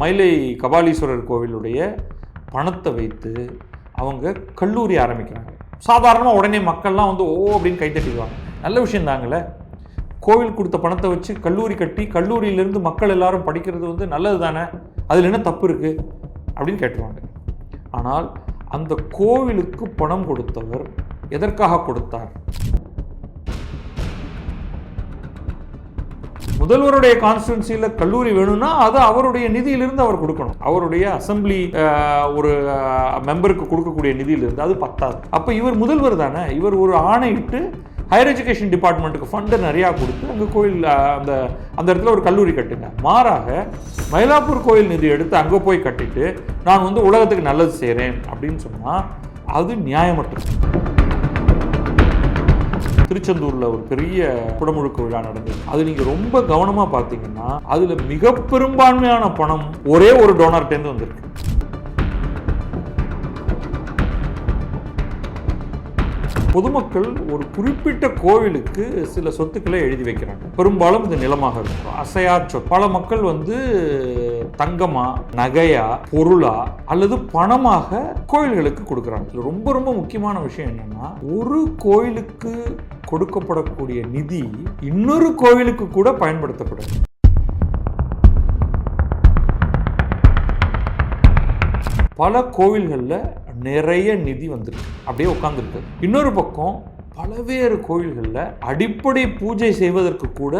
மயிலை கபாலீஸ்வரர் கோவிலுடைய பணத்தை வைத்து அவங்க கல்லூரி ஆரம்பிக்கிறாங்க. சாதாரணமாக உடனே மக்கள்லாம் வந்து ஓ அப்படின்னு கைத்தட்டிடுவாங்க நல்ல விஷயம் தாங்களே. கோவில் கொடுத்த பணத்தை வச்சு கல்லூரி கட்டி கல்லூரியிலேருந்து மக்கள் எல்லாரும் படிக்கிறது வந்து நல்லது தானே? அதில் என்ன தப்பு இருக்குது அப்படின்னு கேட்டுருவாங்க. ஆனால் அந்த கோவிலுக்கு பணம் கொடுத்தவர் எதற்காக கொடுத்தார்? முதல்வருடைய கான்ஸ்டுவன்சியில் கல்லூரி வேணும்னா அது அவருடைய நிதியிலிருந்து அவர் கொடுக்கணும். அவருடைய அசம்பிளி ஒரு மெம்பருக்கு கொடுக்கக்கூடிய நிதியிலிருந்து அது பத்தாது. அப்போ இவர் முதல்வர் தானே இவர் ஒரு ஆணையிட்டு ஹையர் எஜுகேஷன் டிபார்ட்மெண்ட்டுக்கு ஃபண்டு நிறையா கொடுத்து அங்கே கோயில் அந்த அந்த இடத்துல ஒரு கல்லூரி கட்டுங்க மாறாக மயிலாப்பூர் கோயில் நிதி எடுத்து அங்கே போய் கட்டிட்டு நான் வந்து உலகத்துக்கு நல்லது செய்கிறேன் அப்படின்னு சொன்னால் அது நியாயமற்றது. திருச்செந்தூர்ல ஒரு பெரிய குடமுழுக்கு விழா நடந்தது. அது நீங்க ரொம்ப கவனமா பார்த்தீங்கன்னா அதுல மிக பெரும்பான்மையான பணம் ஒரே ஒரு டோனர்ட்டேருந்து வந்திருக்கு. பொதுமக்கள் ஒரு குறிப்பிட்ட கோவிலுக்கு சில சொத்துக்களை எழுதி வைக்கிறாங்க. பெரும்பாலும் இது நிலமாக இருக்கும். அசையா சொல் பல மக்கள் வந்து தங்கமா நகையா பொருளா அல்லது பணமாக கோயில்களுக்கு கொடுக்குறாங்க. ரொம்ப ரொம்ப முக்கியமான விஷயம் என்னன்னா ஒரு கோயிலுக்கு கொடுக்கப்படக்கூடிய நிதி இன்னொரு கோவிலுக்கு கூட பயன்படுத்தப்படும் பல கோவில்களில் நிறைய நிதி வந்திருக்கு. அப்படியே உட்காந்துருக்கு இன்னொரு பக்கம் பலவேறு கோவில்களில் அடிப்படை பூஜை செய்வதற்கு கூட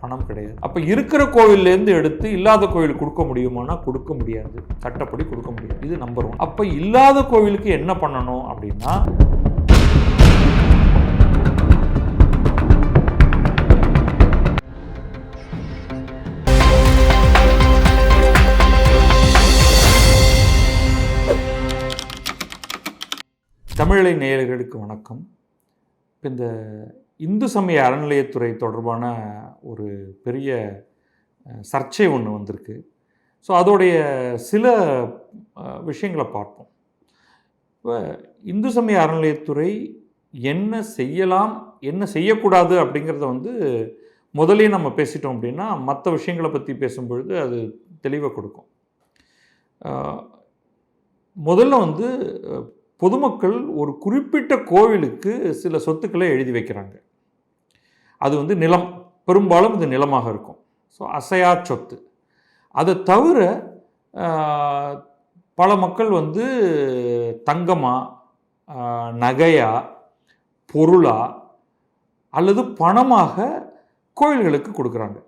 பணம் கிடையாது. அப்போ இருக்கிற கோவில்லேருந்து எடுத்து இல்லாத கோவில் கொடுக்க முடியுமானா கொடுக்க முடியாது. சட்டப்படி கொடுக்க முடியாது. இது நம்பர் ஒன் அப்போ இல்லாத கோவிலுக்கு என்ன பண்ணணும் அப்படின்னா தமிழை நேயர்களுக்கு வணக்கம். இந்த இந்து சமய அறநிலையத்துறை தொடர்பான ஒரு பெரிய சர்ச்சை ஒன்று வந்திருக்கு. ஸோ அதோடைய சில விஷயங்களை பார்ப்போம். இப்போ இந்து சமய அறநிலையத்துறை என்ன செய்யலாம் என்ன செய்யக்கூடாது அப்படிங்கிறத வந்து முதலே நம்ம பேசிட்டோம் அப்படின்னா மற்ற விஷயங்களை பற்றி பேசும்பொழுது அது தெளிவாக கொடுக்கும். முதல்ல வந்து பொதுமக்கள் ஒரு குறிப்பிட்ட கோவிலுக்கு சில சொத்துக்களை எழுதி வைக்கிறாங்க. அது வந்து நிலம். பெரும்பாலும் இது நிலமாக இருக்கும். ஸோ அசையா சொத்து. அதை தவிர பல மக்கள் வந்து தங்கமா நகையா பொருளா அல்லது பணமாக கோயில்களுக்கு கொடுக்குறாங்க.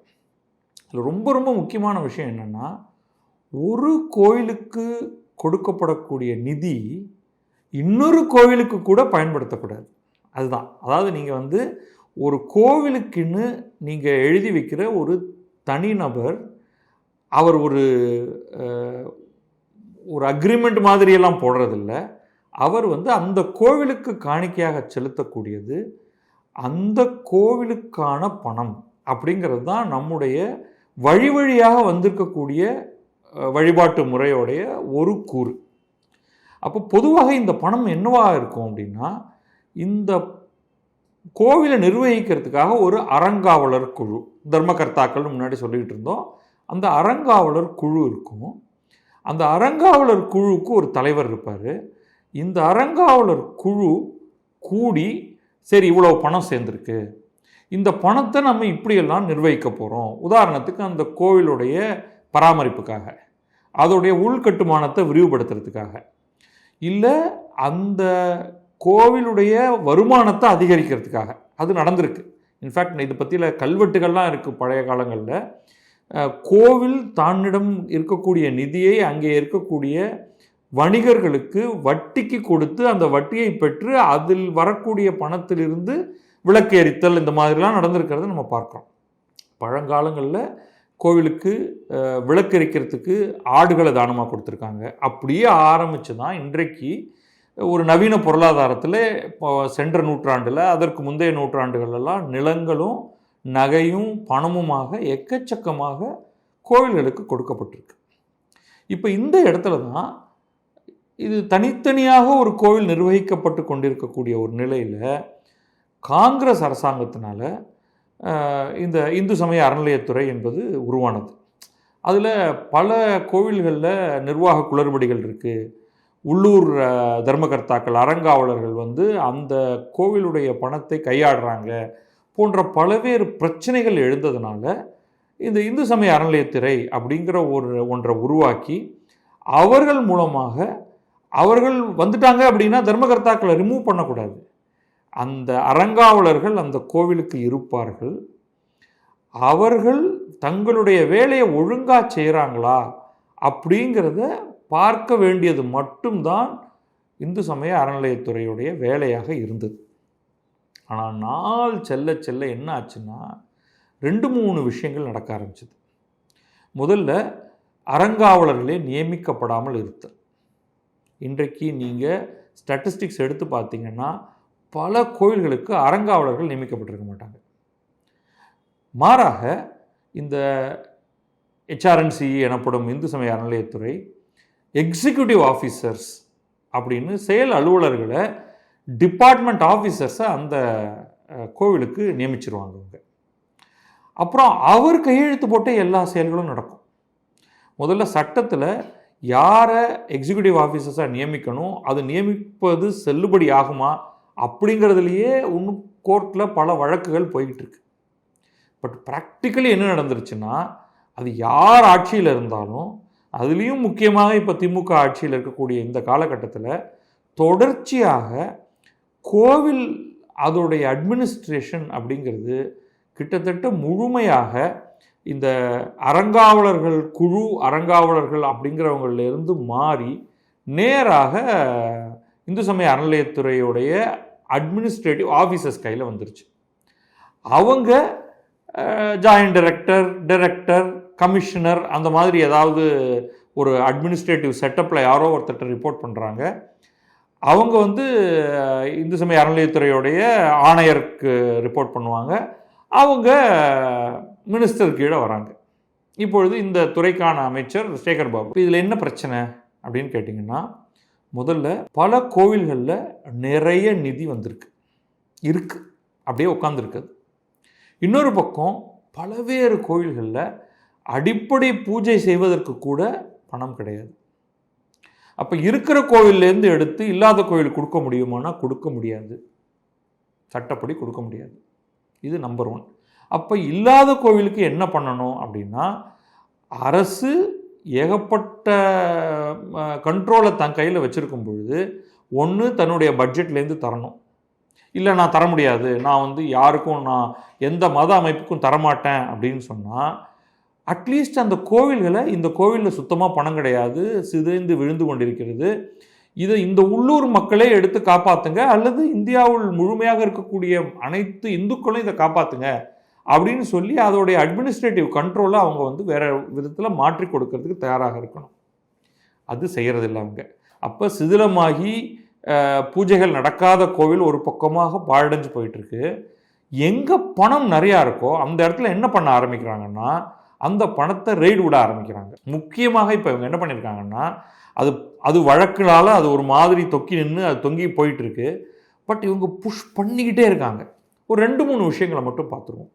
இதில் ரொம்ப ரொம்ப முக்கியமான விஷயம் என்னென்னா ஒரு கோயிலுக்கு கொடுக்கப்படக்கூடிய நிதி இன்னொரு கோவிலுக்கு கூட பயன்படுத்தக்கூடாது. அதுதான். அதாவது நீங்கள் வந்து ஒரு கோவிலுக்குன்னு நீங்கள் எழுதி வைக்கிற ஒரு தனிநபர் அவர் ஒரு ஒரு அக்ரிமெண்ட் மாதிரியெல்லாம் போடுறதில்ல. அவர் வந்து அந்த கோவிலுக்கு காணிக்கையாக செலுத்தக்கூடியது அந்த கோவிலுக்கான பணம் அப்படிங்கிறது தான் நம்முடைய வழி வழியாக வந்திருக்கக்கூடிய வழிபாட்டு முறையோடைய ஒரு கூறு. அப்போ பொதுவாக இந்த பணம் என்னவாக இருக்கும் அப்படின்னா இந்த கோவிலை நிர்வகிக்கிறதுக்காக ஒரு அறங்காவலர் குழு தர்மகர்த்தாக்கள் முன்னாடி சொல்லிக்கிட்டு இருந்தோம். அந்த அறங்காவலர் குழு இருக்கும். அந்த அறங்காவலர் குழுவுக்கு ஒரு தலைவர் இருப்பார். இந்த அறங்காவலர் குழு கூடி சரி இவ்வளோ பணம் சேர்ந்துருக்கு. இந்த பணத்தை நம்ம இப்படியெல்லாம் நிர்வகிக்க போகிறோம் உதாரணத்துக்கு அந்த கோவிலுடைய பராமரிப்புக்காக அதோடைய உள்கட்டுமானத்தை விரிவுபடுத்துறதுக்காக. இல்லை அந்த கோவிலுடைய வருமானத்தை அதிகரிக்கிறதுக்காக. அது நடந்திருக்கு. இன்ஃபேக்ட் இது பற்றியில் கல்வெட்டுகள்லாம் இருக்குது பழைய காலங்களில். கோவில் தன்னிடம் இருக்கக்கூடிய நிதியை அங்கே இருக்கக்கூடிய வணிகர்களுக்கு வட்டிக்கு கொடுத்து அந்த வட்டியை பெற்று அதில் வரக்கூடிய பணத்திலிருந்து விளக்கு எரித்தல் இந்த மாதிரிலாம் நடந்திருக்கிறத நம்ம பார்க்குறோம். பழங்காலங்களில் கோவிலுக்கு விளக்கரிக்கிறதுக்கு விளக்கு எரிக்கிறதுக்கு ஆடுகளை தானமாக கொடுத்துருக்காங்க. அப்படியே ஆரம்பித்து தான் இன்றைக்கு ஒரு நவீன பொருளாதாரத்தில் இப்போ சென்ற நூற்றாண்டில் அதற்கு முந்தைய நூற்றாண்டுகளெல்லாம் நிலங்களும் நகையும் பணமுமாக எக்கச்சக்கமாக கோவில்களுக்கு கொடுக்கப்பட்டிருக்கு. இப்போ இந்த இடத்துல தான் இது தனித்தனியாக ஒரு கோவில் நிர்வகிக்கப்பட்டு கொண்டிருக்கக்கூடிய ஒரு நிலையில் காங்கிரஸ் அரசாங்கத்தினால இந்த இந்து சமய அறநிலையத்துறை என்பது உருவானது. அதில் பல கோவில்களில் நிர்வாக குளறுபடிகள் இருக்குது உள்ளூர் தர்மகர்த்தாக்கள் அறங்காவலர்கள் வந்து அந்த கோவிலுடைய பணத்தை கையாடுறாங்க போன்ற பல்வேறு பிரச்சனைகள் எழுந்ததுனால இந்த இந்து சமய அறநிலையத்துறை அப்படிங்கிற ஒரு ஒன்றை உருவாக்கி அவர்கள் மூலமாக அவர்கள் வந்துட்டாங்க அப்படின்னா தர்மகர்த்தாக்களை ரிமூவ் பண்ணக்கூடாது. அந்த அறங்காவலர்கள் அந்த கோவிலுக்கு இருப்பார்கள். அவர்கள் தங்களுடைய வேலையை ஒழுங்கா செய்கிறாங்களா அப்படிங்கிறத பார்க்க வேண்டியது மட்டும்தான் இந்து சமய அறநிலையத்துறையுடைய வேலையாக இருந்தது. ஆனால் நாள் செல்ல செல்ல என்ன ஆச்சுன்னா ரெண்டு மூணு விஷயங்கள் நடக்க ஆரம்பிச்சது. முதல்ல அறங்காவலர்களே நியமிக்கப்படாமல் இருத்தல். இன்றைக்கு நீங்கள் ஸ்டாட்டிஸ்டிக்ஸ் எடுத்து பார்த்தீங்கன்னா பல கோயில்களுக்கு அறங்காவலர்கள் நியமிக்கப்பட்டிருக்க மாட்டாங்க. மாறாக இந்த ஹெச்ஆர்என்சி எனப்படும் இந்து சமய அறநிலையத்துறை எக்ஸிக்யூட்டிவ் ஆஃபீஸர்ஸ் அப்படின்னு செயல் அலுவலர்களை டிபார்ட்மெண்ட் ஆஃபீஸர்ஸை அந்த கோவிலுக்கு நியமிச்சிருவாங்க அவங்க அப்புறம் அவர் கையெழுத்து போட்டே எல்லா செயல்களும் நடக்கும். முதல்ல சட்டத்தில் யாரை எக்ஸிக்யூட்டிவ் ஆஃபீஸர்ஸாக நியமிக்கணும் அது நியமிப்பது செல்லுபடி ஆகுமா அப்படிங்கிறதுலையே இன்னும் கோர்ட்டில் பல வழக்குகள் போய்கிட்டு இருக்கு பட் ப்ராக்டிக்கலி என்ன நடந்துருச்சுன்னா அது யார் ஆட்சியில் இருந்தாலும் அதுலேயும் முக்கியமாக இப்போ திமுக ஆட்சியில் இருக்கக்கூடிய இந்த காலகட்டத்தில் தொடர்ச்சியாக கோவில் அதோடைய அட்மினிஸ்ட்ரேஷன் அப்படிங்கிறது கிட்டத்தட்ட முழுமையாக இந்த அறங்காவலர்கள் குழு அறங்காவலர்கள் அப்படிங்கிறவங்களிலிருந்து மாறி நேராக இந்து சமய அறநிலையத்துறையுடைய அட்மினிஸ்ட்ரேட்டிவ் ஆஃபீஸர்ஸ் கையில் வந்துருச்சு. அவங்க ஜாயின்ட் டைரக்டர் டைரக்டர் கமிஷனர் அந்த மாதிரி ஏதாவது ஒரு அட்மினிஸ்ட்ரேட்டிவ் செட்டப்பில் யாரோ ஒருத்தர்கிட்ட ரிப்போர்ட் பண்ணுறாங்க அவங்க வந்து இந்து சமய அறநிலையத்துறையுடைய ஆணையருக்கு ரிப்போர்ட் பண்ணுவாங்க. அவங்க மினிஸ்டர் கீழே வராங்க. இப்பொழுது இந்த துறைக்கான அமைச்சர் சேகர் பாபு இதில் என்ன பிரச்சனை அப்படின்னு கேட்டிங்கன்னா முதல்ல பல கோவில்களில் நிறைய நிதி வந்திருக்கு. இருக்கு. அப்படியே உட்காந்துருக்குது இன்னொரு பக்கம் பலவேறு கோவில்களில் அடிப்படை பூஜை செய்வதற்கு கூட பணம் கிடையாது. அப்போ இருக்கிற கோவில்லேருந்து எடுத்து இல்லாத கோவில் கொடுக்க முடியுமானா கொடுக்க முடியாது. சட்டப்படி கொடுக்க முடியாது. இது நம்பர் ஒன் அப்போ இல்லாத கோவிலுக்கு என்ன பண்ணணும் அப்படின்னா அரசு ஏகப்பட்ட கண்ட்ரோலை தன் கையில் வச்சுருக்கும் பொழுது ஒன்று தன்னுடைய பட்ஜெட்லேருந்து தரணும். இல்லை நான் தர முடியாது. நான் வந்து யாருக்கும் நான் எந்த மத அமைப்புக்கும் தரமாட்டேன் அப்படின்னு சொன்னால் அட்லீஸ்ட் அந்த கோவில்களை இந்த கோவிலில் சுத்தமாக பணம் கிடையாது. சிதைந்து விழுந்து கொண்டிருக்கிறது. இதை இந்த உள்ளூர் மக்களே எடுத்து காப்பாற்றுங்க அல்லது இந்தியாவில் முழுமையாக இருக்கக்கூடிய அனைத்து இந்துக்களும் இதை காப்பாற்றுங்க அப்படின்னு சொல்லி அதோடைய அட்மினிஸ்ட்ரேட்டிவ் கண்ட்ரோலை அவங்க வந்து வேறு விதத்தில் மாற்றி கொடுக்கறதுக்கு தயாராக இருக்கணும். அது செய்கிறதில்ல அவங்க. அப்போ சிதிலமாகி பூஜைகள் நடக்காத கோவில் ஒரு பக்கமாக பாழடைஞ்சு போயிட்டுருக்கு. எங்கே பணம் நிறையா இருக்கோ அந்த இடத்துல என்ன பண்ண ஆரம்பிக்கிறாங்கன்னா அந்த பணத்தை ரெய்டு விட ஆரம்பிக்கிறாங்க. முக்கியமாக இப்போ இவங்க என்ன பண்ணியிருக்காங்கன்னா அது அது வழக்குனால அது ஒரு மாதிரி தொக்கி நின்று அது தொங்கி போயிட்டுருக்கு. பட் இவங்க புஷ் பண்ணிக்கிட்டே இருக்காங்க. ஒரு ரெண்டு மூணு விஷயங்களை மட்டும் பார்த்துருவோம்.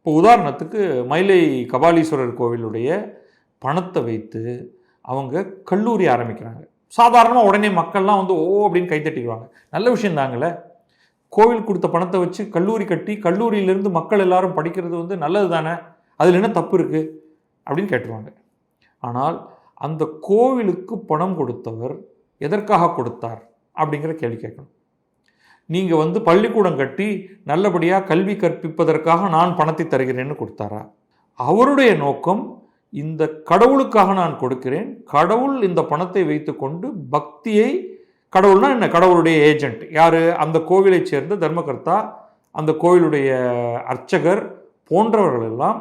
இப்போ உதாரணத்துக்கு மயிலை கபாலீஸ்வரர் கோவிலுடைய பணத்தை வைத்து அவங்க கல்லூரி ஆரம்பிக்கிறாங்க. சாதாரணமாக உடனே மக்கள்லாம் வந்து ஓ அப்படின்னு கைத்தட்டிக்குவாங்க நல்ல விஷயம் தாங்களே கோவில் கொடுத்த பணத்தை வச்சு கல்லூரி கட்டி கல்லூரியிலேருந்து மக்கள் எல்லாரும் படிக்கிறது வந்து நல்லது தானே? அதில் என்ன தப்பு இருக்குது அப்படின்னு கேட்டுருவாங்க. ஆனால் அந்த கோவிலுக்கு பணம் கொடுத்தவர் எதற்காக கொடுத்தார் அப்படிங்கிற கேள்வி கேட்கணும். நீங்கள் வந்து பள்ளிக்கூடம் கட்டி நல்லபடியாக கல்வி கற்பிப்பதற்காக நான் பணத்தை தருகிறேன்னு கொடுத்தாரா? அவருடைய நோக்கம் இந்த கடவுளுக்காக நான் கொடுக்கிறேன். கடவுள் இந்த பணத்தை வைத்துக்கொண்டு பக்தியை கடவுள்னா என்ன? கடவுளுடைய ஏஜென்ட் யார்? அந்த கோவிலைச் சேர்ந்த தர்மகர்த்தா அந்த கோவிலுடைய அர்ச்சகர் போன்றவர்கள் எல்லாம்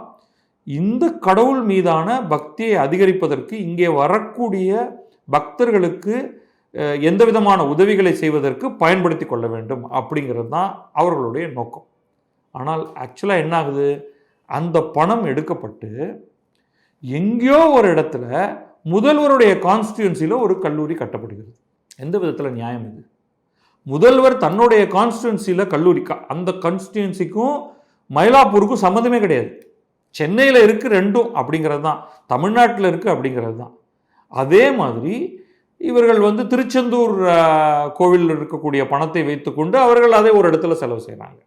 இந்த கடவுள் மீதான பக்தியை அதிகரிப்பதற்கு இங்கே வரக்கூடிய பக்தர்களுக்கு எந்த விதமான உதவிகளை செய்வதற்கு பயன்படுத்தி கொள்ள வேண்டும் அப்படிங்கிறது தான் அவர்களுடைய நோக்கம். ஆனால் ஆக்சுவலாக என்ன ஆகுது அந்த பணம் எடுக்கப்பட்டு எங்கேயோ ஒரு இடத்துல முதல்வருடைய கான்ஸ்டியூன்சியில் ஒரு கல்லூரி கட்டப்படுகிறது. எந்த விதத்தில் நியாயம் இது? முதல்வர் தன்னுடைய கான்ஸ்டியூன்சியில் கல்லூரி அந்த கான்ஸ்டியூன்சிக்கும் மயிலாப்பூருக்கும் சம்மந்தமே கிடையாது. சென்னையில் இருக்குது ரெண்டும் அப்படிங்கிறது தான். தமிழ்நாட்டில் இருக்கு அப்படிங்கிறது தான். அதே மாதிரி இவர்கள் வந்து திருச்செந்தூர் கோவிலில் இருக்கக்கூடிய பணத்தை வைத்துக்கொண்டு அவர்கள் அதை ஒரு இடத்துல செலவு செய்கிறாங்க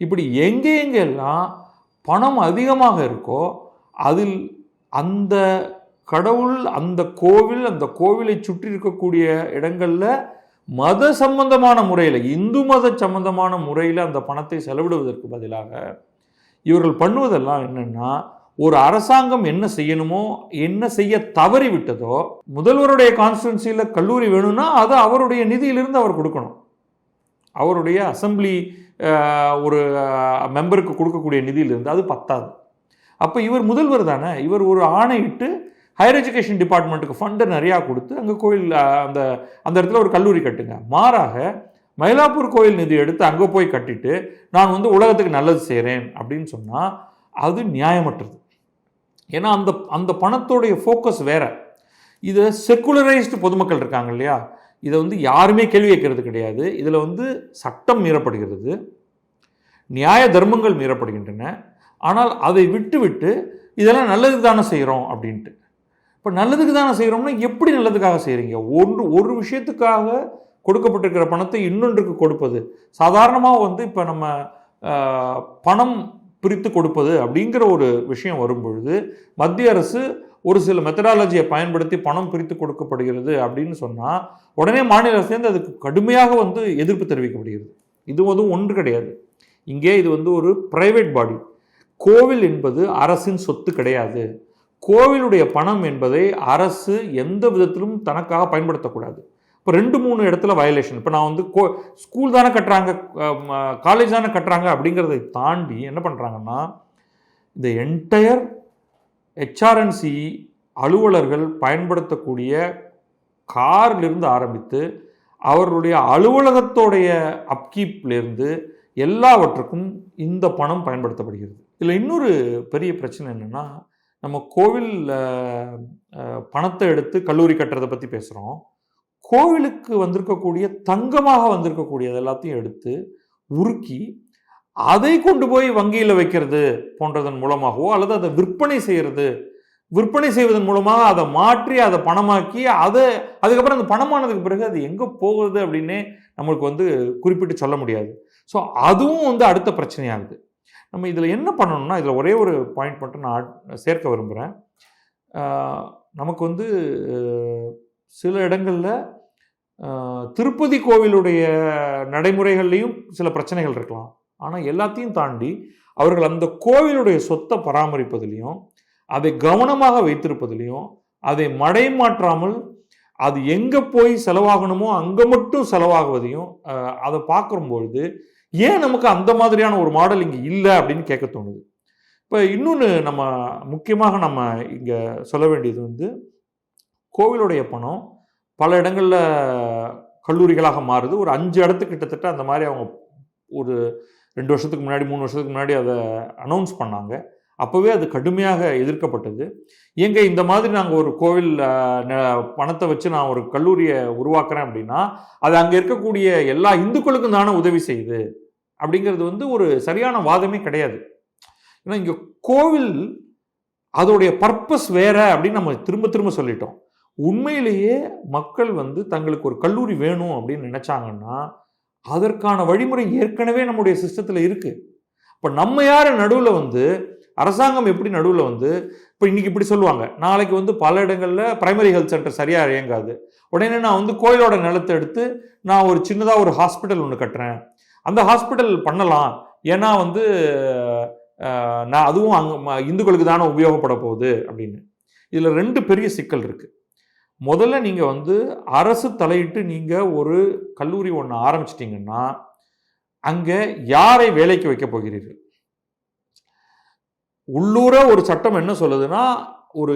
இப்படி எங்கே எங்கெல்லாம் பணம் அதிகமாக இருக்கோ அதில் அந்த கடவுள் அந்த கோவில் அந்த கோவிலை சுற்றி இருக்கக்கூடிய இடங்களில் மத சம்பந்தமான முறையில் இந்து மத சம்பந்தமான முறையில் அந்த பணத்தை செலவிடுவதற்கு பதிலாக இவர்கள் பண்ணுவதெல்லாம் என்னென்னா ஒரு அரசாங்கம் என்ன செய்யணுமோ என்ன செய்ய தவறி விட்டதோ முதல்வருடைய கான்ஸ்டுவன்சியில் கல்லூரி வேணும்னா அதை அவருடைய நிதியிலிருந்து அவர் கொடுக்கணும். அவருடைய அசம்பிளி ஒரு மெம்பருக்கு கொடுக்கக்கூடிய நிதியிலிருந்து அது பத்தாது. அப்போ இவர் முதல்வர் தானே இவர் ஒரு ஆணையிட்டு ஹையர் எஜுகேஷன் டிபார்ட்மெண்ட்டுக்கு ஃபண்டை நிறையா கொடுத்து அங்கே கோயில் அந்த அந்த இடத்துல ஒரு கல்லூரி கட்டுங்க. மாறாக மயிலாப்பூர் கோயில் நிதி எடுத்து அங்கே போய் கட்டிட்டு நான் வந்து உலகத்துக்கு நல்லது செய்கிறேன் அப்படின்னு சொன்னால் அது நியாயமற்றது. ஏன்னா அந்த அந்த பணத்தோடைய ஃபோக்கஸ் வேற. இதை செக்குலரைஸ்டு பொதுமக்கள் இருக்காங்க இல்லையா? இதை வந்து யாருமே கேள்வி கேட்கறது கிடையாது. இதில் வந்து சட்டம் மீறப்படுகிறது. நியாய தர்மங்கள் மீறப்படுகின்றன. ஆனால் அதை விட்டு விட்டு இதெல்லாம் நல்லதுக்கு தானே செய்கிறோம் அப்படின்ட்டு. இப்போ நல்லதுக்கு தானே செய்கிறோம்னா எப்படி நல்லதுக்காக செய்கிறீங்க ஒன்று ஒரு விஷயத்துக்காக கொடுக்கப்பட்டிருக்கிற பணத்தை இன்னொன்றுக்கு கொடுப்பது. சாதாரணமாக வந்து இப்போ நம்ம பணம் பிரித்து கொடுப்பது அப்படிங்கிற ஒரு விஷயம் வரும்பொழுது மத்திய அரசு ஒரு சில மெத்தடாலஜியை பயன்படுத்தி பணம் பிரித்து கொடுக்கப்படுகிறது அப்படின்னு சொன்னால் உடனே மாநில அரசு அதுக்கு கடுமையாக வந்து எதிர்ப்பு தெரிவிக்கப்படுகிறது. இது வந்து ஒன்று கிடையாது. இங்கே இது வந்து ஒரு பிரைவேட் பாடி கோவில் என்பது அரசின் சொத்து கிடையாது. கோவிலுடைய பணம் என்பதை அரசு எந்த விதத்திலும் தனக்காக பயன்படுத்தக்கூடாது. இப்போ ரெண்டு மூணு இடத்துல வயலேஷன் இப்போ நான் வந்து கோ ஸ்கூல் தானே கட்டுறாங்க காலேஜ் தானே கட்டுறாங்க அப்படிங்கிறதை தாண்டி என்ன பண்ணுறாங்கன்னா இந்த என்டையர் ஹெச்ஆர்என்சி அலுவலர்கள் பயன்படுத்தக்கூடிய கார்லேருந்து ஆரம்பித்து அவர்களுடைய அலுவலகத்தோடைய அப்கீப்லேருந்து எல்லாவற்றுக்கும் இந்த பணம் பயன்படுத்தப்படுகிறது. இதில் இன்னொரு பெரிய பிரச்சனை என்னென்னா நம்ம கோவில் பணத்தை எடுத்து கல்லூரி கட்டுறதை பற்றி பேசுகிறோம் கோவிலுக்கு வந்திருக்கக்கூடிய தங்கமாக வந்திருக்கக்கூடியது எல்லாத்தையும் எடுத்து உருக்கி அதை கொண்டு போய் வங்கியில் வைக்கிறது போன்றதன் மூலமாகவோ அல்லது அதை விற்பனை செய்கிறது விற்பனை செய்வதன் மூலமாக அதை மாற்றி அதை பணமாக்கி அதை அதுக்கப்புறம் அந்த பணமானதுக்கு பிறகு அது எங்கே போகுது அப்படின்னே நம்மளுக்கு வந்து குறிப்பிட்டு சொல்ல முடியாது. ஸோ அதுவும் வந்து அடுத்த பிரச்சனையாகுது. நம்ம இதில் என்ன பண்ணணும்னா இதில் ஒரே ஒரு பாயிண்ட் மட்டும் நான் சேர்க்க விரும்புகிறேன் நமக்கு வந்து சில இடங்களில் திருப்பதி கோவிலுடைய நடைமுறைகள்லையும் சில பிரச்சனைகள் இருக்கலாம். ஆனால் எல்லாத்தையும் தாண்டி அவர்கள் அந்த கோவிலுடைய சொத்தை பராமரிப்பதிலையும் அதை கவனமாக வைத்திருப்பதிலையும் அதை மடை மாற்றாமல் அது எங்கே போய் செலவாகணுமோ அங்கே மட்டும் செலவாகுவதையும் அதை பார்க்கும்பொழுது ஏன் நமக்கு அந்த மாதிரியான ஒரு மாடல் இங்கே இல்லை அப்படின்னு கேட்க தோணுது. இப்போ இன்னொன்று நம்ம முக்கியமாக நம்ம இங்கே சொல்ல வேண்டியது வந்து கோவிலுடைய பணம் பல இடங்களில் கல்லூரிகளாக மாறுது. ஒரு அஞ்சு இடத்துக்கு கிட்டத்தட்ட அந்த மாதிரி அவங்க ஒரு ரெண்டு வருஷத்துக்கு முன்னாடி மூணு வருஷத்துக்கு முன்னாடி அதை அனௌன்ஸ் பண்ணாங்க. அப்போவே அது கடுமையாக எதிர்க்கப்பட்டது. எங்க இந்த மாதிரி நாங்கள் ஒரு கோவில் பணத்தை வச்சு நான் ஒரு கல்லூரியை உருவாக்குறேன் அப்படின்னா அது அங்கே இருக்கக்கூடிய எல்லா இந்துக்களுக்கும் தானே உதவி செய்யுது? அப்படிங்கிறது வந்து ஒரு சரியான வாதமே கிடையாது. ஏன்னா இங்கே கோவில் அதோடைய பர்பஸ் வேற அப்படின்னு நம்ம திரும்ப திரும்ப சொல்லிட்டோம். உண்மையிலேயே மக்கள் வந்து தங்களுக்கு ஒரு கல்லூரி வேணும் அப்படின்னு நினைச்சாங்கன்னா அதற்கான வழிமுறை ஏற்கனவே நம்முடைய சிஸ்டத்தில் இருக்கு. இப்போ நம்ம யார் நடுவில் வந்து அரசாங்கம் எப்படி நடுவில் வந்து இப்போ இன்னைக்கு இப்படி சொல்லுவாங்க நாளைக்கு வந்து பல இடங்களில் பிரைமரி ஹெல்த் சென்டர் சரியாக இயங்காது. உடனே நான் வந்து கோயிலோட நிலத்தை எடுத்து நான் ஒரு சின்னதாக ஒரு ஹாஸ்பிட்டல் ஒன்று கட்டுறேன். அந்த ஹாஸ்பிட்டல் பண்ணலாம். ஏன்னா வந்து நான் அதுவும் அங்கே இந்துக்களுக்கு தானே உபயோகப்பட போகுது அப்படின்னு. இதில் ரெண்டு பெரிய சிக்கல் இருக்குது முதல்ல நீங்கள் வந்து அரசு தலையிட்டு நீங்கள் ஒரு கல்லூரி ஒன்று ஆரம்பிச்சிட்டிங்கன்னா அங்கே யாரை வேலைக்கு வைக்க போகிறீர்கள்? உள்ளூர ஒரு சட்டம் என்ன சொல்லுதுன்னா ஒரு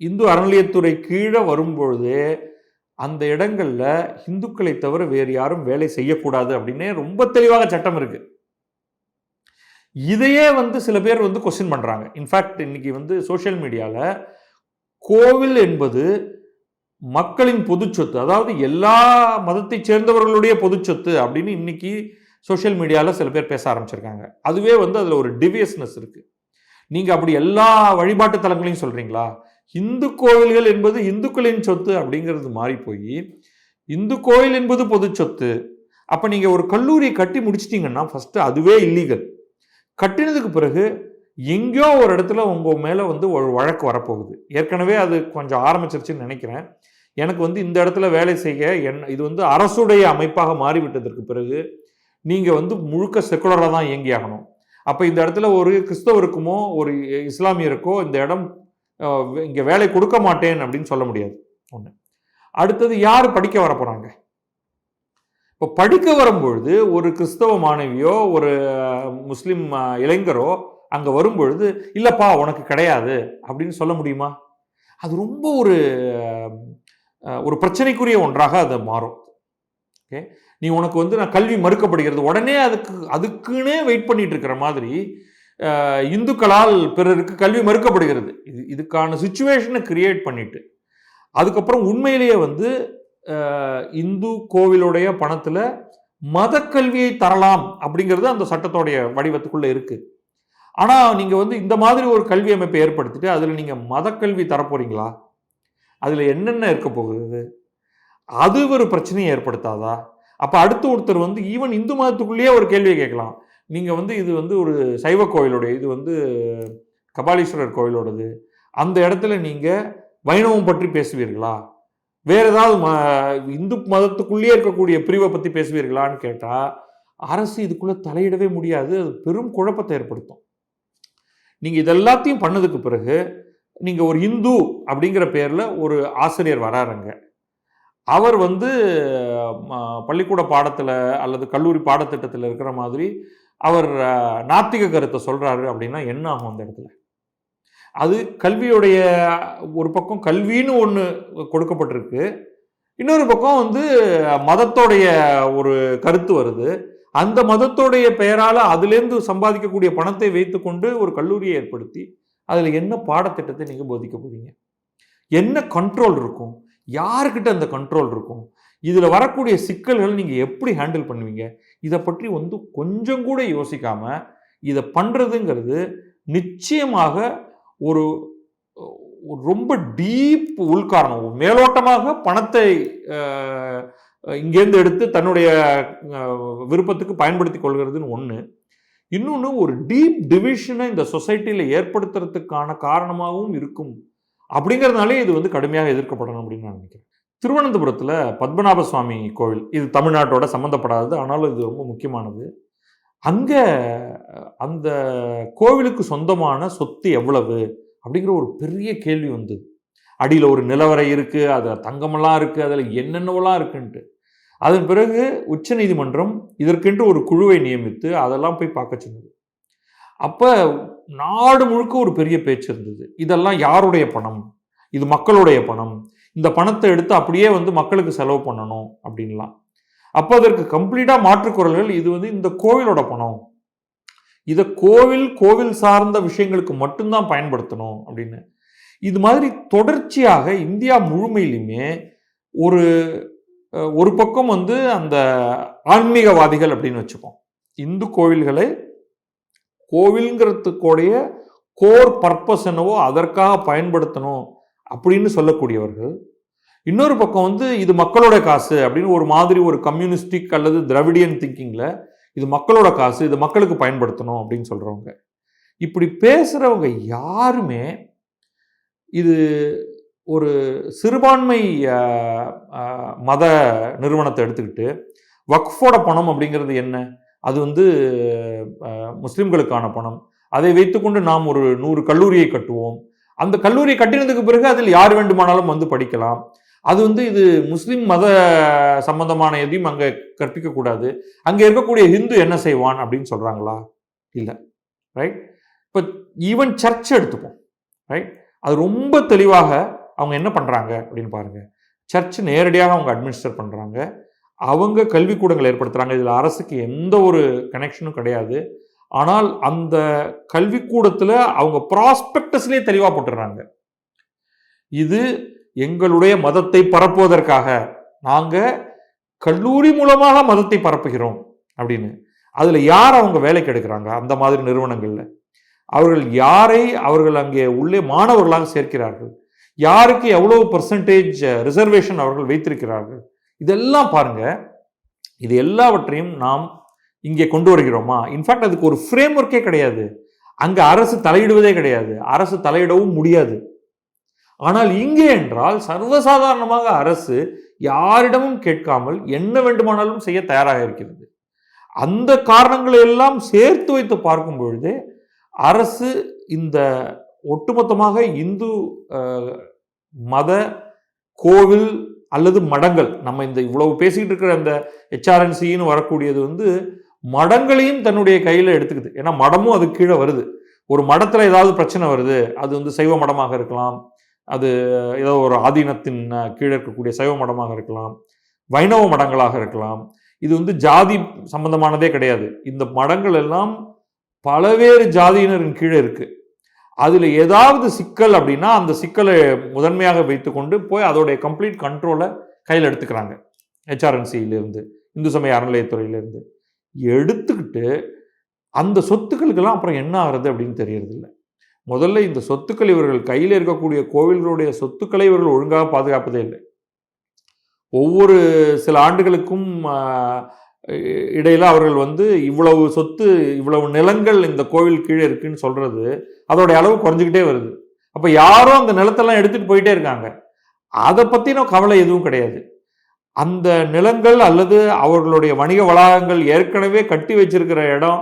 இந்து அறநிலையத்துறை கீழே வரும்பொழுது அந்த இடங்களில் இந்துக்களை தவிர வேறு யாரும் வேலை செய்யக்கூடாது அப்படின்னே ரொம்ப தெளிவாக சட்டம் இருக்கு. இதையே வந்து சில பேர் வந்து கொஸ்டின் பண்ணுறாங்க இன்ஃபேக்ட் இன்னைக்கு வந்து சோஷியல் மீடியாவில் கோவில் என்பது மக்களின் பொது சொத்து அதாவது எல்லா மதத்தை சேர்ந்தவர்களுடைய பொது சொத்து அப்படின்னு இன்னைக்கு சோஷியல் மீடியாவில் சில பேர் பேச ஆரம்பிச்சிருக்காங்க. அதுவே வந்து அதில் ஒரு டிவியஸ்னஸ் இருக்குது நீங்கள் அப்படி எல்லா வழிபாட்டு தலங்களையும் சொல்கிறீங்களா இந்து கோவில்கள் என்பது இந்துக்களின் சொத்து அப்படிங்கிறது மாறி போய் இந்து கோயில் என்பது பொது சொத்து அப்போ நீங்கள் ஒரு கல்லூரியை கட்டி முடிச்சிட்டிங்கன்னா ஃபஸ்ட்டு அதுவே இல்லீகல் கட்டினதுக்கு பிறகு எங்கேயோ ஒரு இடத்துல உங்கள் மேலே வந்து ஒரு வழக்கு வரப்போகுது. ஏற்கனவே அது கொஞ்சம் ஆரம்பிச்சிருச்சுன்னு நினைக்கிறேன். எனக்கு வந்து இந்த இடத்துல வேலை செய்ய என் இது வந்து அரசுடைய அமைப்பாக மாறிவிட்டதற்கு பிறகு நீங்கள் வந்து முழுக்க செக்குலராக தான் இயங்கி ஆகணும். அப்போ இந்த இடத்துல ஒரு கிறிஸ்தவருக்குமோ ஒரு இஸ்லாமியருக்கோ இந்த இடம் இங்கே வேலை கொடுக்க மாட்டேன் அப்படின்னு சொல்ல முடியாது. ஒன்று அடுத்தது யார் படிக்க வர போகிறாங்க இப்போ படிக்க வரும்பொழுது ஒரு கிறிஸ்தவ மாணவியோ ஒரு முஸ்லீம் இளைஞரோ அங்கே வரும்பொழுது இல்லைப்பா உனக்கு கிடையாது அப்படின்னு சொல்ல முடியுமா? அது ரொம்ப ஒரு ஒரு பிரச்சனைக்குரிய ஒன்றாக அது மாறும். ஓகே? நீ உனக்கு வந்து நான் கல்வி மறுக்கப்படுகிறது. உடனே அதுக்கு அதுக்குன்னே வெயிட் பண்ணிட்டு இருக்கிற மாதிரி இந்துக்களால் பிறருக்கு கல்வி மறுக்கப்படுகிறது. இது இதுக்கான சுச்சுவேஷனை கிரியேட் பண்ணிட்டு அதுக்கப்புறம் உண்மையிலேயே வந்து இந்து கோவிலுடைய பணத்தில் மத கல்வியை தரலாம் அப்படிங்கிறது அந்த சட்டத்தோடைய வடிவத்துக்குள்ளே இருக்குது ஆனால் நீங்கள் வந்து இந்த மாதிரி ஒரு கல்வி அமைப்பை ஏற்படுத்திட்டு அதில் நீங்கள் மதக்கல்வி கல்வி தரப்போறீங்களா அதில் என்னென்ன இருக்க போகுது? அது ஒரு பிரச்சனையை ஏற்படுத்தாதா? அப்போ அடுத்து ஒருத்தர் வந்து ஈவன் இந்து மதத்துக்குள்ளேயே ஒரு கேள்வியை கேட்கலாம். நீங்கள் வந்து இது வந்து ஒரு சைவ கோயிலுடைய இது வந்து கபாலீஸ்வரர் கோயிலோடது. அந்த இடத்துல நீங்கள் வைணவம் பற்றி பேசுவீர்களா? வேறு ஏதாவது ம இந்து மதத்துக்குள்ளேயே இருக்கக்கூடிய பிரிவை பற்றி பேசுவீர்களான்னு கேட்டால் அரசு இதுக்குள்ளே தலையிடவே முடியாது. அது பெரும் குழப்பத்தை ஏற்படுத்தும். நீங்கள் இதெல்லாத்தையும் பண்ணதுக்கு பிறகு நீங்கள் ஒரு இந்து அப்படிங்கிற பேரில் ஒரு ஆசிரியர் வராருங்க. அவர் வந்து பள்ளிக்கூட பாடத்தில் அல்லது கல்லூரி பாடத்திட்டத்தில் இருக்கிற மாதிரி அவர் நாத்திக கருத்தை சொல்கிறாரு அப்படின்னா என்ன ஆகும் அந்த இடத்துல? அது கல்வியுடைய ஒரு பக்கம் கல்வின்னு ஒன்று கொடுக்கப்பட்டிருக்கு. இன்னொரு பக்கம் வந்து மதத்தோடைய ஒரு கருத்து வருது. அந்த மதத்தோடைய பெயரால் அதுலேருந்து சம்பாதிக்கக்கூடிய பணத்தை வைத்துக்கொண்டு ஒரு கல்லூரியை ஏற்படுத்தி அதில் என்ன பாடத்திட்டத்தை நீங்கள் போதிக்க போகிறீங்க என்ன கண்ட்ரோல் இருக்கும்? யாருக்கிட்ட அந்த கண்ட்ரோல் இருக்கும்? இதில் வரக்கூடிய சிக்கல்கள் நீங்கள் எப்படி ஹேண்டில் பண்ணுவீங்க? இதை பற்றி வந்து கொஞ்சம் கூட யோசிக்காமல் இதை பண்ணுறதுங்கிறது நிச்சயமாக ஒரு ரொம்ப டீப் உள்காரணம் மேலோட்டமாக பணத்தை இங்கேருந்து எடுத்து தன்னுடைய விருப்பத்துக்கு பயன்படுத்தி கொள்கிறதுன்னு ஒன்று இன்னொன்று ஒரு டீப் டிவிஷனை இந்த சொசைட்டியில் ஏற்படுத்துறதுக்கான காரணமாகவும் இருக்கும். அப்படிங்கிறதுனாலே இது வந்து கடுமையாக எதிர்க்கப்படணும் அப்படின்னு நான் நினைக்கிறேன். திருவனந்தபுரத்தில் பத்மநாப சுவாமி கோவில் இது தமிழ்நாட்டோட சம்மந்தப்படாதது ஆனாலும் இது ரொம்ப முக்கியமானது. அங்கே அந்த கோவிலுக்கு சொந்தமான சொத்து எவ்வளவு அப்படிங்கிற ஒரு பெரிய கேள்வி வந்தது. அடியில் ஒரு நிலவரை இருக்குது அதில் தங்கமெல்லாம் இருக்குது அதில் என்னென்னவெல்லாம் இருக்குன்ட்டு. அதன் பிறகு உச்ச நீதிமன்றம் இதற்கென்று ஒரு குழுவை நியமித்து அதெல்லாம் போய் பார்க்க சொன்னது. அப்போ நாடு முழுக்க ஒரு பெரிய பேச்சு இருந்தது. இதெல்லாம் யாருடைய பணம்? இது மக்களுடைய பணம். இந்த பணத்தை எடுத்து அப்படியே வந்து மக்களுக்கு செலவு பண்ணணும் அப்படின்லாம். அப்போ அதற்கு கம்ப்ளீட்டாக மாற்றுக்குரல்கள் இது வந்து இந்த கோவிலோட பணம். இதை கோவில் கோவில் சார்ந்த விஷயங்களுக்கு மட்டும்தான் பயன்படுத்தணும் அப்படின்னு. இது மாதிரி தொடர்ச்சியாக இந்தியா முழுமையிலுமே ஒரு ஒரு பக்கம் வந்து அந்த ஆன்மீகவாதிகள் அப்படின்னு வச்சுப்போம். இந்து கோவில்களை கோவில்ங்கிறதுக்குடைய கோர் பர்பஸ் என்னவோ அதற்காக பயன்படுத்தணும் அப்படின்னு சொல்லக்கூடியவர்கள். இன்னொரு பக்கம் வந்து இது மக்களோட காசு அப்படின்னு ஒரு மாதிரி ஒரு கம்யூனிஸ்டிக் அல்லது திராவிடியன் திங்கிங்கில் இது மக்களோட காசு இது மக்களுக்கு பயன்படுத்தணும் அப்படின்னு சொல்கிறவங்க இப்படி பேசுகிறவங்க யாருமே இது ஒரு சிறுபான்மை மத நிறுவனத்தை எடுத்துக்கிட்டு வக்ஃபோட பணம் அப்படிங்கிறது என்ன? அது வந்து முஸ்லிம்களுக்கான பணம். அதை வைத்துக்கொண்டு நாம் ஒரு நூறு கல்லூரியை கட்டுவோம். அந்த கல்லூரியை கட்டினதுக்கு பிறகு அதில் யார் வேண்டுமானாலும் வந்து படிக்கலாம். அது வந்து இது முஸ்லீம் மத சம்பந்தமான எதையும் அங்கே கற்பிக்கக்கூடாது. அங்கே இருக்கக்கூடிய ஹிந்து என்ன செய்வான் அப்படின்னு சொல்கிறாங்களா இல்லை. ரைட் இப்போ ஈவன் சர்ச் எடுத்துப்போம். ரைட் அது ரொம்ப தெளிவாக அவங்க என்ன பண்ணுறாங்க அப்படின்னு பாருங்கள் சர்ச் நேரடியாக அவங்க அட்மினிஸ்டர் பண்ணுறாங்க அவங்க கல்விக்கூடங்கள் ஏற்படுத்துகிறாங்க இதில் அரசுக்கு எந்த ஒரு கனெக்ஷனும் கிடையாது. ஆனால் அந்த கல்விக்கூடத்தில் அவங்க ப்ராஸ்பெக்டஸ்லேயே தெளிவாக போட்டுடுறாங்க. இது எங்களுடைய மதத்தை பரப்புவதற்காக. நாங்கள் கல்லூரி மூலமாக மதத்தை பரப்புகிறோம் அப்படின்னு. அதில் யார் அவங்க வேலைக்கு எடுக்கிறாங்க? அந்த மாதிரி நிறுவனங்களில். அவர்கள் யாரை அவர்கள் அங்கே உள்ளே மாணவர்களாக சேர்க்கிறார்கள்? யாருக்கு எவ்வளவு பர்சன்டேஜ் ரிசர்வேஷன் அவர்கள் வைத்திருக்கிறார்கள்? இதெல்லாம் பாருங்க. இது எல்லாவற்றையும் நாம் இங்கே கொண்டு வருகிறோமா? இன்ஃபேக்ட் அதுக்கு ஒரு ஃப்ரேம் ஒர்க்கே கிடையாது. அங்கே அரசு தலையிடுவதே கிடையாது. அரசு தலையிடவும் முடியாது. ஆனால் இங்கே என்றால் சர்வசாதாரணமாக அரசு யாரிடமும் கேட்காமல் என்ன வேண்டுமானாலும் செய்ய தயாராக இருக்கிறது. அந்த காரணங்களை எல்லாம் சேர்த்து வைத்து பார்க்கும் பொழுது அரசு இந்த ஒட்டுமொத்தமாக இந்து மத கோவில் அல்லது மடங்கள். நம்ம இந்த இவ்வளவு பேசிக்கிட்டு இருக்கிற அந்த ஹெச்ஆர்என்சின்னு வரக்கூடியது வந்து மடங்களையும் தன்னுடைய கையில் எடுத்துக்குது. ஏன்னா மடமும் அது கீழே வருது. ஒரு மடத்தில் ஏதாவது பிரச்சனை வருது அது வந்து சைவ மடமாக இருக்கலாம். அது ஏதோ ஒரு ஆதீனத்தின் கீழே இருக்கக்கூடிய சைவ மடமாக இருக்கலாம். வைணவ மடங்களாக இருக்கலாம். இது வந்து ஜாதி சம்பந்தமானதே கிடையாது. இந்த மடங்கள் எல்லாம் பலவேறு ஜாதியினரின் கீழே இருக்குது அதில் ஏதாவது சிக்கல் அப்படின்னா அந்த சிக்கலை முதன்மையாக வைத்துக்கொண்டு போய் அதோடைய கம்ப்ளீட் கண்ட்ரோலை கையில் எடுத்துக்கிறாங்க. ஹெச்ஆர்என்சியிலேருந்து இந்து சமய அறநிலையத்துறையிலேருந்து. எடுத்துக்கிட்டு அந்த சொத்துக்களுக்கெல்லாம் அப்புறம் என்ன ஆகுறது அப்படின்னு தெரியறதில்ல. முதல்ல இந்த சொத்துக்கள் இவர்கள் கையில் இருக்கக்கூடிய கோவில்களுடைய சொத்துக்களை இவர்கள் ஒழுங்காக பாதுகாப்பதே இல்லை. ஒவ்வொரு சில ஆண்டுகளுக்கும் இடையில் அவர்கள் வந்து இவ்வளவு சொத்து இவ்வளவு நிலங்கள் இந்த கோவில் கீழே இருக்குன்னு சொல்கிறது அதோடைய அளவு குறைஞ்சிக்கிட்டே வருது. அப்போ யாரும் அந்த நிலத்தெல்லாம் எடுத்துகிட்டு போயிட்டே இருக்காங்க. அதை பற்றின கவலை எதுவும் கிடையாது. அந்த நிலங்கள் அல்லது அவர்களுடைய வணிக வளாகங்கள் ஏற்கனவே கட்டி வச்சிருக்கிற இடம்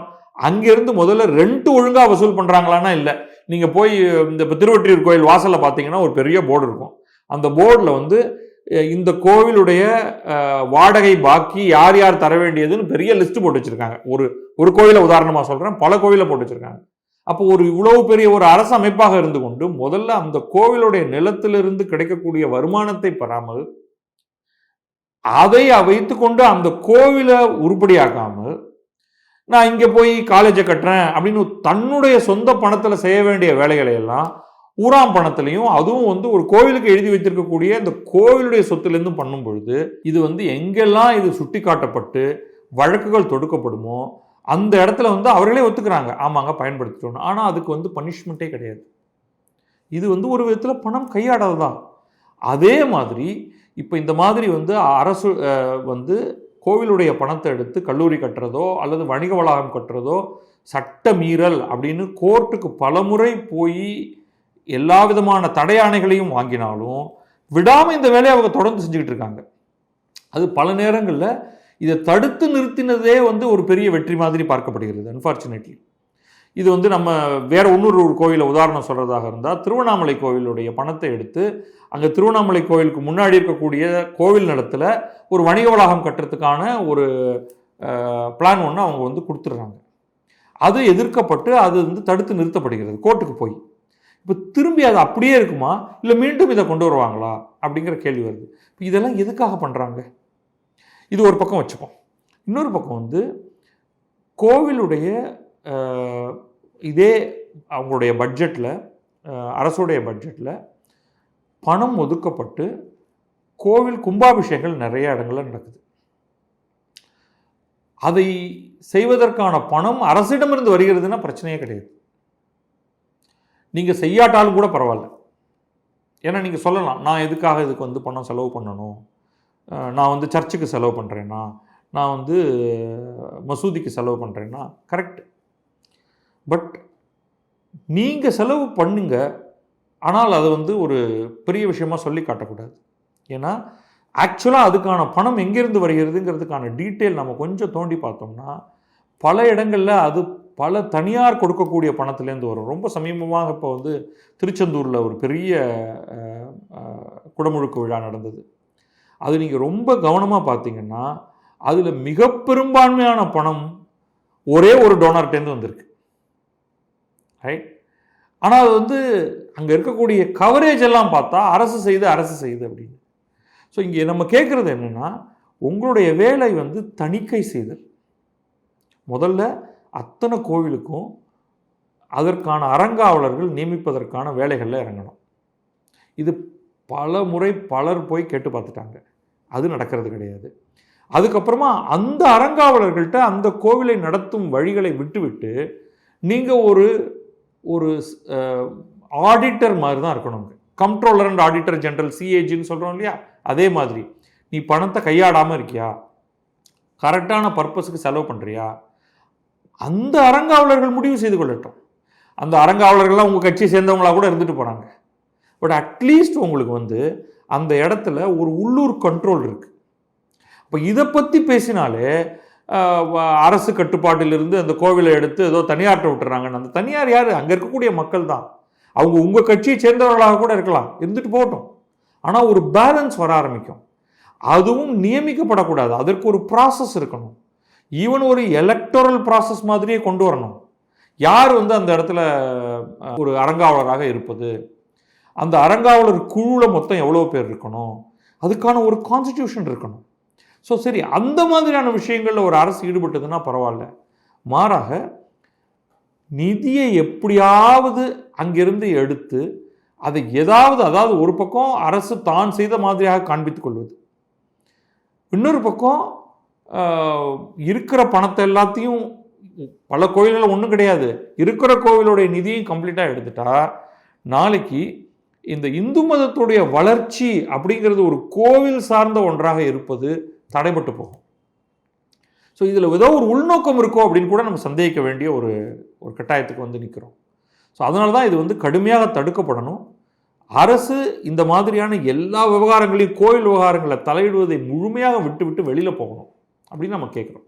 அங்கிருந்து முதல்ல ரெண்ட் ஒழுங்காக வசூல் பண்ணுறாங்களான்னா இல்லை. நீங்கள் போய் இந்த இப்ப திருவொற்றியூர் கோயில் வாசலில் பார்த்தீங்கன்னா ஒரு பெரிய போர்டு இருக்கும். அந்த போர்டில் வந்து இந்த கோவிலுடைய வாடகை பாக்கி யார் யார் தர வேண்டியதுன்னு பெரிய லிஸ்ட் போட்டு வச்சிருக்காங்க. ஒரு ஒரு கோவிலை உதாரணமாக சொல்கிறேன் பல கோவிலை போட்டு வச்சிருக்காங்க. அப்போ ஒரு இவ்வளவு பெரிய ஒரு அரசு அமைப்பாக இருந்து கொண்டு முதல்ல அந்த கோவிலுடைய நிலத்திலிருந்து கிடைக்கக்கூடிய வருமானத்தை பெறாமல் அதை வைத்துக்கொண்டு அந்த கோவிலை உருப்படியாக்காமல் நான் இங்கே போய் காலேஜை கட்டுறேன் அப்படின்னு தன்னுடைய சொந்த பணத்தில் செய்ய வேண்டிய வேலைகளை எல்லாம் ஊராம் பணத்திலையும் அதுவும் வந்து ஒரு கோவிலுக்கு எழுதி வைத்திருக்கக்கூடிய இந்த கோவிலுடைய சொத்துலேருந்து பண்ணும் பொழுது இது வந்து எங்கெல்லாம் இது சுட்டி காட்டப்பட்டு வழக்குகள் தொடுக்கப்படுமோ அந்த இடத்துல வந்து அவர்களே ஒத்துக்கிறாங்க. ஆமாங்க பயன்படுத்திட்டோம் ஆனால் அதுக்கு வந்து பனிஷ்மெண்ட்டே கிடையாது. இது வந்து ஒரு விதத்தில் பணம் கையாடல் தான் அதே மாதிரி இப்போ இந்த மாதிரி வந்து அரசு வந்து கோவிலுடைய பணத்தை எடுத்து கல்லூரி கட்டுறதோ அல்லது வணிக வளாகம் கட்டுறதோ சட்ட மீறல் அப்படின்னு கோர்ட்டுக்கு பலமுறை போய் எல்லா விதமான தடையானைகளையும் வாங்கினாலும் விடாமல் இந்த வேலையை அவங்க தொடர்ந்து செஞ்சுக்கிட்டு இருக்காங்க. அது பல நேரங்களில் இதை தடுத்து நிறுத்தினதே வந்து ஒரு பெரிய வெற்றி மாதிரி பார்க்கப்படுகிறது அன்ஃபார்ச்சுனேட்லி இது வந்து நம்ம வேற இன்னொரு ஒரு கோயிலை உதாரணம் சொல்கிறதாக இருந்தால் திருவண்ணாமலை கோவிலுடைய பணத்தை எடுத்து அங்கே திருவண்ணாமலை கோவிலுக்கு முன்னாடி இருக்கக்கூடிய கோவில் நிலத்தில் ஒரு வணிக வளாகம் கட்டுறதுக்கான ஒரு பிளான் ஒன்று அவங்க வந்து கொடுத்துட்றாங்க. அது எதிர்க்கப்பட்டு அது வந்து தடுத்து நிறுத்தப்படுகிறது கோர்ட்டுக்கு போய். இப்போ திரும்பி அது அப்படியே இருக்குமா? இல்லை மீண்டும் இதை கொண்டு வருவாங்களா? அப்படிங்கிற கேள்வி வருது. இப்போ இதெல்லாம் எதுக்காக பண்ணுறாங்க இது ஒரு பக்கம் வச்சுப்போம். இன்னொரு பக்கம் வந்து கோவிலுடைய இதே அவங்களுடைய பட்ஜெட்டில் அரசுடைய பட்ஜெட்டில் பணம் ஒதுக்கப்பட்டு கோவில் கும்பாபிஷேகங்கள் நிறைய இடங்களில் நடக்குது. அதை செய்வதற்கான பணம் அரசிடமிருந்து வருகிறதுனா பிரச்சனையே கிடையாது. நீங்கள் செய்யாட்டாலும் கூட பரவாயில்ல. ஏன்னா நீங்கள் சொல்லலாம் நான் எதுக்காக இதுக்கு வந்து பணம் செலவு பண்ணணும்? நான் வந்து சர்ச்சுக்கு செலவு பண்ணுறேன்னா நான் வந்து மசூதிக்கு செலவு பண்ணுறேன்னா கரெக்ட் பட் நீங்கள் செலவு பண்ணுங்க. ஆனால் அதை வந்து ஒரு பெரிய விஷயமா சொல்லி காட்டக்கூடாது. ஏன்னா ஆக்சுவலாக அதுக்கான பணம் எங்கேருந்து வருகிறதுங்கிறதுக்கான டீட்டெயில் நம்ம கொஞ்சம் தோண்டி பார்த்தோம்னா பல இடங்களில் அது பல தனியார் கொடுக்கக்கூடிய பணத்துலேருந்து வரும். ரொம்ப சமீபமாக இப்போ வந்து திருச்செந்தூரில் ஒரு பெரிய குடமுழுக்கு விழா நடந்தது. அது நீங்கள் ரொம்ப கவனமாக பார்த்தீங்கன்னா அதில் மிக பெரும்பான்மையான பணம் ஒரே ஒரு டோனர்கிட்டேருந்து வந்திருக்கு. ரைட்? ஆனால் அது வந்து அங்கே இருக்கக்கூடிய கவரேஜ் எல்லாம் பார்த்தா அரசு செய்து அரசு செய்து அப்படின்னு. ஸோ இங்கே நம்ம கேட்குறது என்னென்னா உங்களுடைய வேலை வந்து தணிக்கை செய்தல். முதல்ல அத்தனை கோவிலுக்கும் அதற்கான அறங்காவலர்கள் நியமிப்பதற்கான வேலைகளில் இறங்கணும். இது பல முறை பலர் போய் கேட்டு பார்த்துட்டாங்க. அது நடக்கிறது கிடையாது. அதுக்கப்புறமா அந்த அறங்காவலர்கள்ட்ட அந்த கோவிலை நடத்தும் வழிகளை விட்டுவிட்டு நீங்கள் ஒரு ஒரு ஆடிட்டர் மாதிரி தான் இருக்கணும் கம்ட்ரோலர் அண்ட் ஆடிட்டர் ஜெனரல் சிஏஜின்னு சொல்கிறோம் இல்லையா? அதே மாதிரி. நீ பணத்தை கையாடாமல் இருக்கியா? கரெக்டான பர்பஸுக்கு செலவு பண்ணுறியா அந்த அறங்காவலர்கள் முடிவு செய்து கொள்ளட்டும். அந்த அறங்காவலர்கள்லாம் உங்கள் கட்சியை சேர்ந்தவங்களா கூட இருந்துட்டு போகிறாங்க பட் அட்லீஸ்ட் உங்களுக்கு வந்து அந்த இடத்துல ஒரு உள்ளூர் கண்ட்ரோல் இருக்குது அப்போ இதை பற்றி பேசினாலே அரசு கட்டுப்பாட்டிலிருந்து அந்த கோவிலை எடுத்து ஏதோ தனியார்ட்ட விட்டுறாங்கன்னு. அந்த தனியார் யார்? அங்கே இருக்கக்கூடிய மக்கள் தான். அவங்க உங்கள் கட்சியை சேர்ந்தவர்களாக கூட இருக்கலாம். இருந்துட்டு போகட்டும். ஆனால் ஒரு பேலன்ஸ் வர ஆரம்பிக்கும். அதுவும் நியமிக்கப்படக்கூடாது. அதற்கு ஒரு ப்ராசஸ் இருக்கணும். ஈவன் ஒரு எலக்டோரல் ப்ராசஸ் மாதிரியே கொண்டு வரணும். யார் வந்து அந்த இடத்துல ஒரு அறங்காவலராக இருப்பது? அந்த அறங்காவலர் குழுவில் மொத்தம் எவ்வளோ பேர் இருக்கணும்? அதுக்கான ஒரு கான்ஸ்டியூஷன் இருக்கணும். ஸோ சரி அந்த மாதிரியான விஷயங்களில் ஒரு அரசு ஈடுபட்டதுன்னா பரவாயில்ல. மாறாக நிதியை எப்படியாவது அங்கிருந்து எடுத்து அதை ஏதாவது அதாவது ஒரு பக்கம் அரசு தான் செய்த மாதிரியாக காண்பித்துக் கொள்வது. இன்னொரு பக்கம் இருக்கிற பணத்தை எல்லாத்தையும் பல கோயில்கள் ஒன்றும் கிடையாது. இருக்கிற கோவிலுடைய நிதியும் கம்ப்ளீட்டாக எடுத்துட்டா நாளைக்கு இந்த இந்து மதத்துடைய வளர்ச்சி அப்படிங்கிறது ஒரு கோவில் சார்ந்த ஒன்றாக இருப்பது தடைபட்டு போகும். ஸோ இதில் ஏதோ ஒரு உள்நோக்கம் இருக்கோ அப்படின்னு கூட நம்ம சந்தேகிக்க வேண்டிய ஒரு ஒரு கட்டாயத்துக்கு வந்து நிற்கிறோம் ஸோ அதனால தான் இது வந்து கடுமையாக தடுக்கப்படணும். அரசு இந்த மாதிரியான எல்லா விவகாரங்களையும் கோயில் விவகாரங்களை தலையிடுவதை முழுமையாக விட்டுவிட்டு வெளியில் போகணும். அப்படின்னு நம்ம கேட்குறோம்